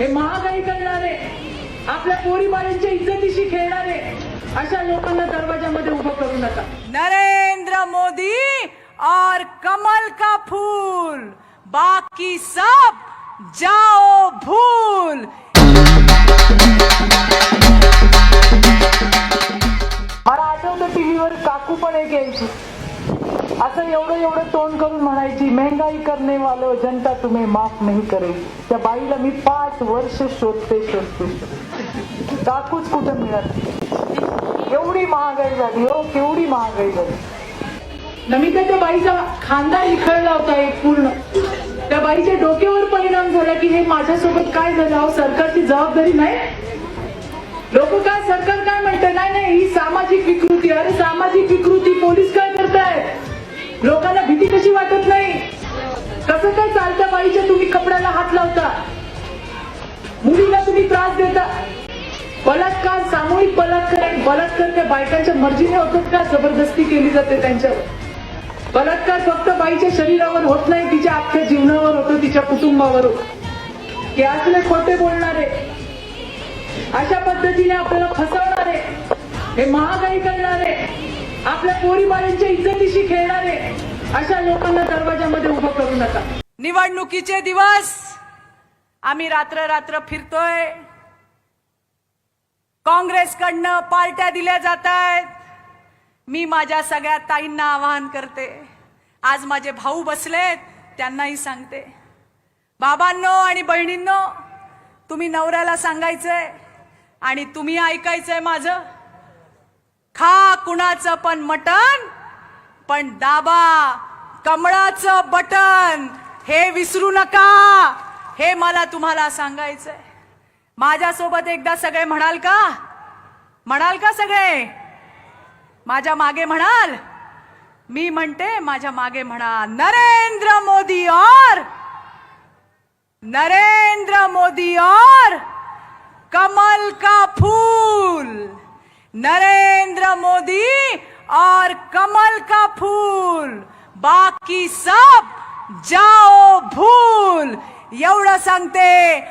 हे महागाई करणारे. आपल्या पोरीबाळांच्या इज्जतीशी खेळणारे. अशा लोकांना दरवाजामध्ये उभं करू नका. नरेंद्र मोदी और कमल का फूल. बाकी सब जाओ भूल. मला आठवतं टीव्हीवर काकू पण एक यायची. असं एवढं एवढं तोंड करून म्हणायची महंगाई करणे वालो जनता तुम्ही माफ नाही करेल. त्या बाईला मी पाच वर्ष शोधते शोधते शोधते. काकूच कुठं मिळत एवढी महागाई झाली हो केवढी महागाई झाली. नमिता त्या बाईचा खांदा इखळला होता एक पूर्ण. त्या बाईच्या डोक्यावर परिणाम झाला की हे माझ्यासोबत काय झालं? अहो सरकारची जबाबदारी नाही. लोक काय सरकार काय म्हणतात नाही नाही ही सामाजिक विकृती अरे सामाजिक विकृती पोलीस लोकांना भीती कशी वाटत नाही? कसं काय चालत्या बाईच्या तुम्ही कपड्याला हात लावता? मुलीला तुम्ही त्रास देता? बलात्कार सामूहिक बलात्कार बलात्कार त्या बायकांच्या मर्जीने होतात का? जबरदस्ती केली जाते त्यांच्यावर. बलात्कार फक्त बाईच्या शरीरावर होत नाही तिच्या अख्ख्या जीवनावर होतो तिच्या कुटुंबावर होतो. हे असले खोटे बोलणारे अशा पद्धतीने आपल्याला फसवणारे हे महागाई करणारे आपल्या पोरीबाळांच्या इज्जतीशी खेळणारे अशा लोकांना दरवाजामध्ये उभं करू नका. निवडणुकीचे दिवस. आम्ही रात्र रात्र फिरतोय. काँग्रेसकडनं पार्ट्या दिल्या जात आहेत मी माझ्या सगळ्या ताईंना आवाहन करते. आज माझे भाऊ बसलेत त्यांनाही सांगते. बाबांनो आणि बहिणींनो तुम्ही नवऱ्याला सांगायचंय आणि तुम्ही ऐकायचंय माझं. खा कुणाचं पण मटण पण दाबा कमळाचं बटन हे विसरू नका. हे मला तुम्हाला सांगायचंय. माझ्यासोबत एकदा सगळे म्हणाल का? म्हणाल का सगळे? माझ्या मागे म्हणाल? मी म्हणते माझ्या मागे म्हणा नरेंद्र मोदी और! नरेंद्र मोदी और! कमल का फूल! नरेंद्र मोदी और कमल का फूल। बाकी सब जाओ भूल। एवढं सांगते